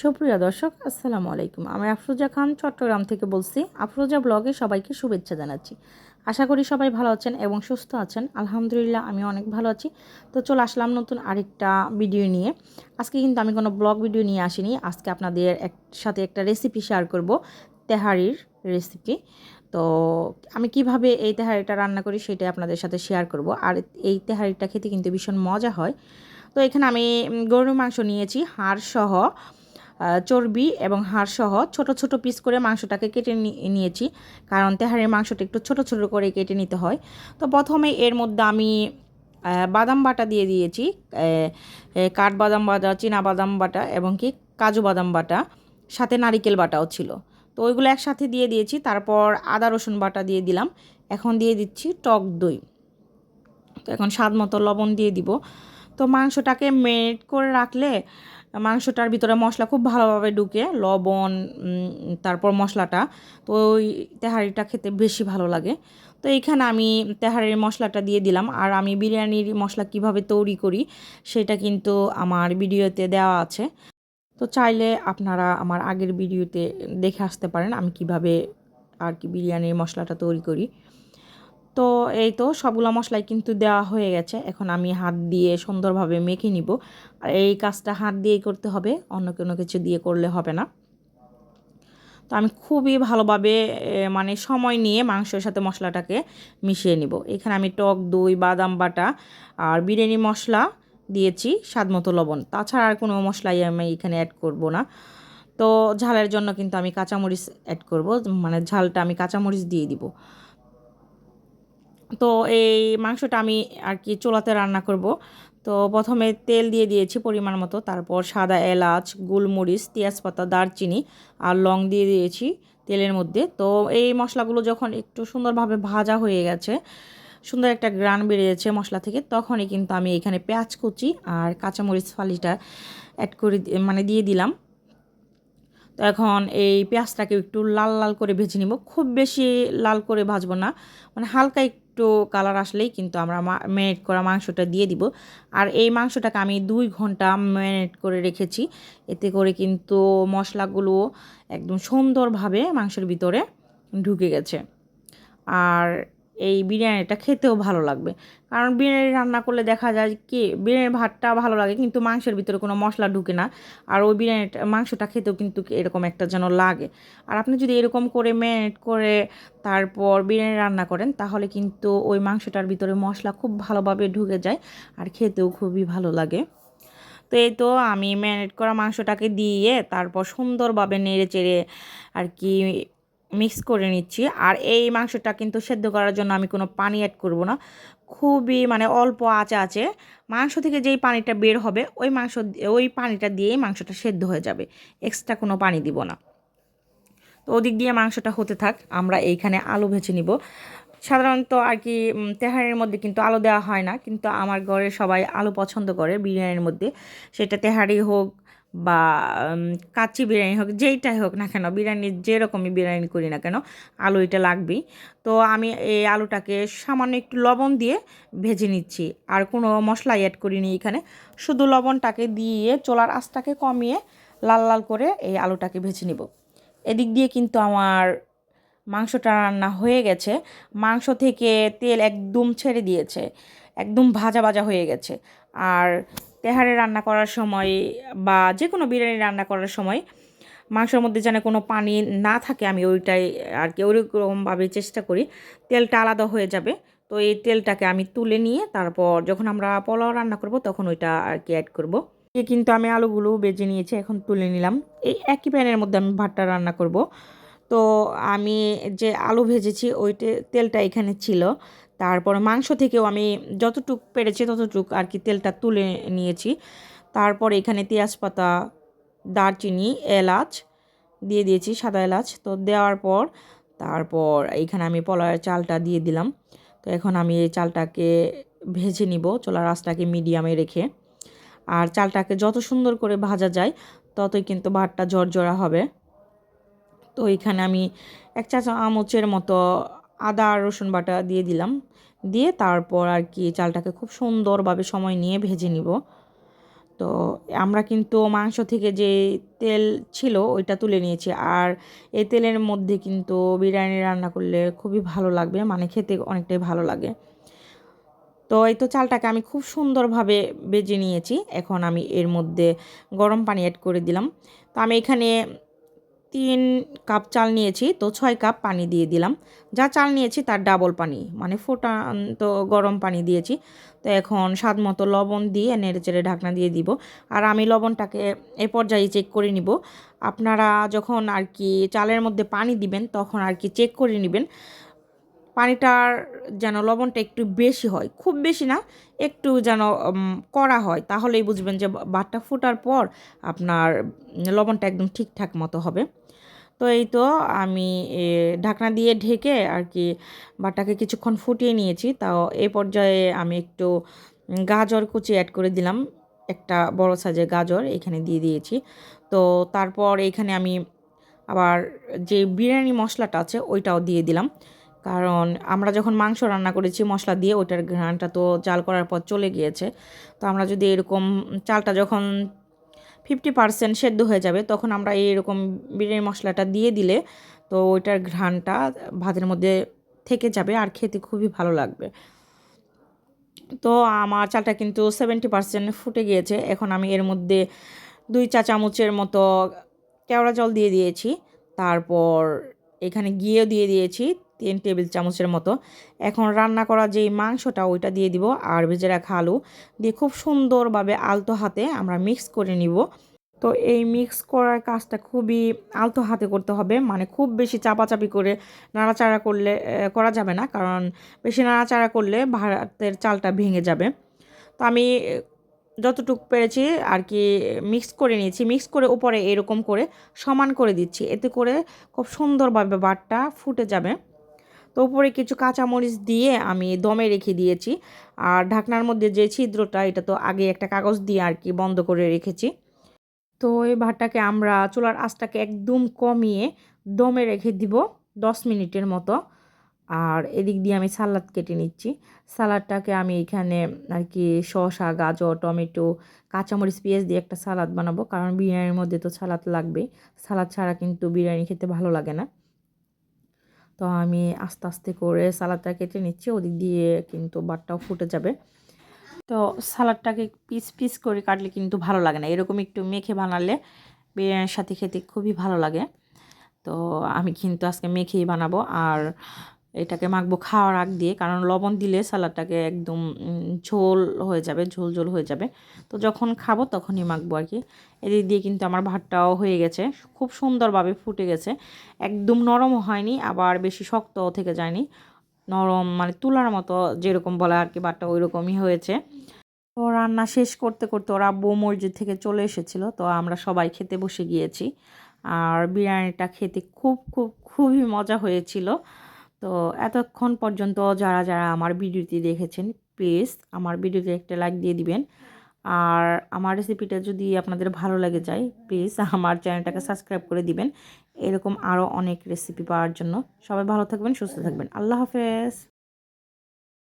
সুপ্রিয় দর্শক, আসসালামু আলাইকুম। আমি আফরোজা খান, চট্টগ্রাম থেকে বলছি। আফরোজা ব্লগে সবাইকে শুভেচ্ছা জানাচ্ছি। আশা করি সবাই ভালো আছেন এবং সুস্থ আছেন। আলহামদুলিল্লাহ আমি অনেক ভালো আছি। তো চলে আসলাম নতুন আরেকটা ভিডিও নিয়ে। আজকে কিন্তু আমি কোনো ব্লগ ভিডিও নিয়ে আসিনি। আজকে আপনাদের এক সাথে একটা রেসিপি শেয়ার করব, তেহারির রেসিপি তো আমি কীভাবে এই তেহারিটা রান্না করি সেটাই আপনাদের সাথে শেয়ার করব। আর এই তেহারিটা খেতে কিন্তু ভীষণ মজা হয়। তো এখানে আমি গরুর মাংস নিয়েছি হাড় সহ চর্বি এবং হাড়সহ ছোট ছোট পিস করে মাংসটাকে কেটে নিয়েছি। কারণ তেহারের মাংসটা একটু ছোট ছোট করে কেটে নিতে হয়। তো প্রথমে এর মধ্যে আমি বাদাম বাটা দিয়ে দিয়েছি। কাঠবাদাম বাটা, চীনা বাদাম বাটা এবং কি কাজু বাদাম বাটা, সাথে নারিকেল বাটাও ছিল। তো ওইগুলো একসাথে দিয়ে দিয়েছি। তারপর আদা রসুন বাটা দিয়ে দিলাম। এখন দিয়ে দিচ্ছি টক দই। তো এখন স্বাদ মতো লবণ দিয়ে দিব। তো মাংসটাকে মেট করে রাখলে মাংসটার ভিতরে মশলা খুব ভালোভাবে ঢুকে, লবণ তারপর মশলাটা। তো ওই তেহারিটা খেতে বেশি ভালো লাগে। তো এইখানে আমি তেহারির মশলাটা দিয়ে দিলাম। আর আমি বিরিয়ানির মশলা কীভাবে তৈরি করি, সেটা কিন্তু আমার ভিডিওতে দেওয়া আছে। তো চাইলে আপনারা আমার আগের ভিডিওতে দেখে আসতে পারেন আমি কীভাবে আর কি বিরিয়ানির মশলাটা তৈরি করি। তো এই তো সবগুলো মশলাই কিন্তু দেওয়া হয়ে গেছে। এখন আমি হাত দিয়ে সুন্দরভাবে মেখে নিব। আর এই কাজটা হাত দিয়েই করতে হবে, অন্য কোনো কিছু দিয়ে করলে হবে না। তো আমি খুবই ভালোভাবে মানে সময় নিয়ে মাংসের সাথে মশলাটাকে মিশিয়ে নিব। এখানে আমি টক, দই, বাদাম বাটা আর বিরিয়ানি মশলা দিয়েছি, স্বাদ মতো লবণ। তাছাড়া আর কোনো মশলাই আমি এখানে অ্যাড করব না। তো ঝালের জন্য কিন্তু আমি কাঁচামরিচ অ্যাড করব মানে ঝালটা আমি কাঁচামরিচ দিয়ে দিব। তো এই মাংসটা আমি আর কি চোলাতে রান্না করব। তো প্রথমে তেল দিয়ে দিয়েছি পরিমাণ মতো, তারপর সাদা এলাচ, গোলমরিচ, তেজপাতা, দারচিনি আর লং দিয়ে দিয়েছি তেলের মধ্যে। তো এই মশলাগুলো যখন একটু সুন্দরভাবে ভাজা হয়ে গেছে, সুন্দর একটা গ্রান বেরিয়েছে মশলা থেকে, তখনই কিন্তু আমি এখানে পেঁয়াজ কুচি আর কাঁচামরিচ ফালিটা অ্যাড করে মানে দিয়ে দিলাম। তো এখন এই পেঁয়াজটাকে একটু লাল লাল করে ভেজে নিব। খুব বেশি লাল করে ভাজবো না মানে হালকা কালার আসলেই কিন্তু আমরা ম্যারিনেট করা মাংসটা দিয়ে দিব। আর এই মাংসটাকে আমি দুই ঘণ্টা ম্যারিনেট করে রেখেছি। এতে করে কিন্তু মশলাগুলো একদম সুন্দরভাবে মাংসের ভিতরে ঢুকে গেছে। আর এই বিরিয়ানিটা খেতেও ভালো লাগবে। কারণ বিরিয়ানি রান্না করলে দেখা যায় কি, বিরিয়ানির ভাতটা ভালো লাগে কিন্তু মাংসের ভিতরে কোনো মশলা ঢুকে না। আর ওই বিরিয়ানিটা, মাংসটা খেতেও কিন্তু এরকম একটা যেন লাগে। আর আপনি যদি এরকম করে ম্যারিনেট করে তারপর বিরিয়ানি রান্না করেন, তাহলে কিন্তু ওই মাংসটার ভিতরে মশলা খুব ভালোভাবে ঢুকে যায় আর খেতেও খুবই ভালো লাগে। তো এই তো আমি ম্যারিনেট করা মাংসটাকে দিয়ে তারপর সুন্দরভাবে নেড়ে চেড়ে আর কি মিক্স করে নিচ্ছি। আর এই মাংসটা কিন্তু সেদ্ধ করার জন্য আমি কোনো পানি অ্যাড করব না। খুবই মানে অল্প আঁচে আছে মাংস থেকে যেই পানিটা বের হবে, ওই মাংস ওই পানিটা দিয়েই মাংসটা সেদ্ধ হয়ে যাবে। এক্সট্রা কোনো পানি দিব না। তো ওদিক দিয়ে মাংসটা হতে থাক, আমরা এইখানে আলু ভেজে নিব। সাধারণত আর কি তেহারির মধ্যে কিন্তু আলু দেওয়া হয় না, কিন্তু আমার ঘরে সবাই আলু পছন্দ করে বিরিয়ানির মধ্যে। সেটা তেহারি হোক বা কাচ্চি বিরিয়ানি হোক, যেইটাই হোক না কেন, বিরিয়ানি যেরকমই বিরিয়ানি করি না কেন, আলু এটা লাগবেই। তো আমি এই আলুটাকে সামান্য একটু লবণ দিয়ে ভেজে নিচ্ছি, আর কোনো মশলা অ্যাড করিনি এখানে। শুধু লবণটাকে দিয়ে চোলার আঁচটাকে কমিয়ে লাল লাল করে এই আলুটাকে ভেজে নিব। এদিক দিয়ে কিন্তু আমার মাংসটা রান্না হয়ে গেছে। মাংস থেকে তেল একদম ছেড়ে দিয়েছে, একদম ভাজা ভাজা হয়ে গেছে। আর তেহারে রান্না করার সময় বা যে কোনো বিরিয়ানি রান্না করার সময় মাংসের মধ্যে যেন কোনো পানি না থাকে, আমি ওইটাই আর কি ওইরকমভাবে চেষ্টা করি। তেলটা আলাদা হয়ে যাবে, তো এই তেলটাকে আমি তুলে নিয়ে তারপর যখন আমরা পোলাও রান্না করব তখন ওইটা আর কি অ্যাড করব কিন্তু আমি আলুগুলো বেজে নিয়েছি, এখন তুলে নিলাম। এই একই প্যানের মধ্যে আমি ভাতটা রান্না করব। তো আমি যে আলু ভেজেছি ওই তেলটা এখানে ছিল। তারপর মাংস থেকেও আমি যতটুক পেরেছি ততটুক আর কি তেলটা তুলে নিয়েছি। তারপর এখানে তেজপাতা, দারচিনি, এলাচ দিয়ে দিয়েছি, সাদা এলাচ। তো দেওয়ার পর তারপর এখানে আমি পলার চালটা দিয়ে দিলাম। তো এখন আমি এই চালটাকে ভেজে নিব, চোলার আঁচটাকে মিডিয়ামে রেখে। আর চালটাকে যত সুন্দর করে ভাজা যায়, ততই কিন্তু ভাতটা জর্জরা হবে। তো এখানে আমি এক চা চামচের মতো আদা আর রসুন বাটা দিয়ে দিলাম। দিয়ে তারপর আর কি চালটাকে খুব সুন্দরভাবে সময় নিয়ে ভেজে নিব। তো আমরা কিন্তু মাংস থেকে যে তেল ছিল ওইটা তুলে নিয়েছি। আর এই তেলের মধ্যে কিন্তু বিরিয়ানি রান্না করলে খুবই ভালো লাগবে মানে খেতে অনেকটাই ভালো লাগে। তো এই তো চালটাকে আমি খুব সুন্দরভাবে বেজে নিয়েছি। এখন আমি এর মধ্যে গরম পানি অ্যাড করে দিলাম। তো আমি এখানে তিন কাপ চাল নিয়েছি, তো ছয় কাপ পানি দিয়ে দিলাম। যা চাল নিয়েছি তার ডাবল পানি মানে তো গরম পানি দিয়েছি। তো এখন স্বাদ মতো লবণ দিয়ে নেড়ে চেড়ে ঢাকনা দিয়ে দিব। আর আমি লবণটাকে এ পর্যায়ে চেক করে নিব। আপনারা যখন আর কি চালের মধ্যে পানি দিবেন, তখন আর কি চেক করে নেবেন। পানিটার যেন লবণটা একটু বেশি হয়, খুব বেশি না, একটু যেন কড়া হয়, তাহলেই বুঝবেন যে ভাতটা ফোটার পর আপনার লবণটা একদম ঠিকঠাক মতো হবে। তো এই তো আমি ঢাকনা দিয়ে ঢেকে আর কি বাটাকে কিছুক্ষণ ফুটিয়ে নিয়েছি। তাও এই পর্যায়ে আমি একটু গাজর কুচি অ্যাড করে দিলাম। একটা বড় সাইজের গাজর এখানে দিয়ে দিয়েছি। তো তারপর এখানে আমি আবার যে বিরিয়ানি মশলাটা আছে ওইটাও দিয়ে দিলাম। কারণ আমরা যখন মাংস রান্না করেছি মশলা দিয়ে, ওইটার ঘ্রাণটা তো চাল করার পর চলে গিয়েছে। তো আমরা যদি এরকম চালটা যখন ফিফটি পারসেন্ট সেদ্ধ হয়ে যাবে, তখন আমরা এইরকম বিরিয়ানি মশলাটা দিয়ে দিলে তো ওইটার ঘ্রাণটা ভাতের মধ্যে থেকে যাবে আর খেতে খুবই ভালো লাগবে। তো আমার চালটা কিন্তু সেভেন্টি পারসেন্ট ফুটে গিয়েছে, এখন আমি এর মধ্যে দুই চা চামচের মতো কেওড়া জল দিয়ে দিয়েছি, তারপর এখানে গিয়েও দিয়ে দিয়েছি তিন টেবিল চামচের মতো। এখন রান্না করা যেই মাংসটা, ওইটা দিয়ে দিব আর ভেজে রাখা আলু। দিয়ে খুব সুন্দরভাবে আলতো হাতে আমরা মিক্স করে নিব। তো এই মিক্স করার কাজটা খুবই আলতো হাতে করতে হবে। মানে খুব বেশি চাপাচাপি করে নাড়াচাড়া করলে করা যাবে না। কারণ বেশি নাড়াচাড়া করলে ভাতের চালটা ভেঙে যাবে। তো আমি যতটুক পেরেছি আর কি, মিক্স করে নিয়েছি। মিক্স করে উপরে এরকম করে সমান করে দিচ্ছি। এতে করে খুব সুন্দরভাবে বাটটা ফুটে যাবে। তো উপরে কিছু কাঁচামরিচ দিয়ে আমি দমে রেখে দিয়েছি। আর ঢাকনার মধ্যে যে ছিদ্রটা, এটা তো আগে একটা কাগজ দিয়ে আর কি বন্ধ করে রেখেছি। তো এই ভাতটাকে আমরা চুলার আঁচটাকে একদম কমিয়ে দমে রেখে দিব দশ মিনিটের মতো। আর এদিক দিয়ে আমি সালাদ কেটে নিচ্ছি। সালাদটাকে আমি এখানে আর কি শসা, গাজর, টমেটো, কাঁচামরিচ, পেঁয়াজ দিয়ে একটা সালাদ বানাবো। কারণ বিরিয়ানির মধ্যে তো সালাদ লাগবেই। সালাদ ছাড়া কিন্তু বিরিয়ানি খেতে ভালো লাগে না। তো আমি আস্তে আস্তে করে সালাদটা কেটে নিচ্ছি, ওদিক দিয়ে কিন্তু বাটটাও ফুটে যাবে। তো সালাদটাকে পিস পিস করে কাটলে কিন্তু ভালো লাগে না, এরকম একটু মেখে বানালে বিরিয়ানির সাথে খেতে খুবই ভালো লাগে। তো আমি কিন্তু আজকে মেখেই বানাবো, আর এটাকে মাখবো খাওয়ার আগ দিয়ে, কারণ লবণ দিলে সালাডটাকে একদম ঝোল হয়ে যাবে, ঝোল ঝোল হয়ে যাবে। তো যখন খাব তখনই মাখবো আর কি এদিক দিয়ে কিন্তু আমার ভাতটাও হয়ে গেছে, খুব সুন্দরভাবে ফুটে গেছে। একদম নরমও হয়নি, আবার বেশি শক্তও থেকে যায়নি। নরম মানে তুলার মতো যেরকম বলে আর কি ভাতটা ওই রকমই হয়েছে। তো রান্না শেষ করতে করতে ওরা আব্বু মসজিদ থেকে চলে এসেছিল, তো আমরা সবাই খেতে বসে গিয়েছি। আর বিরিয়ানিটা খেতে খুব খুব, খুবই মজা হয়েছিল। তো এতক্ষণ পর্যন্ত যারা যারা আমার ভিডিওটি দেখেছেন প্লিজ আমার ভিডিওতে একটা লাইক দিয়ে দিবেন। আর আমার রেসিপিটা যদি আপনাদের ভালো লাগে যায় প্লিজ আমার চ্যানেলটাকে সাবস্ক্রাইব করে দিবেন। এরকম আরও অনেক রেসিপি পাওয়ার জন্য। সবাই ভালো থাকবেন, সুস্থ থাকবেন। আল্লাহ হাফেজ।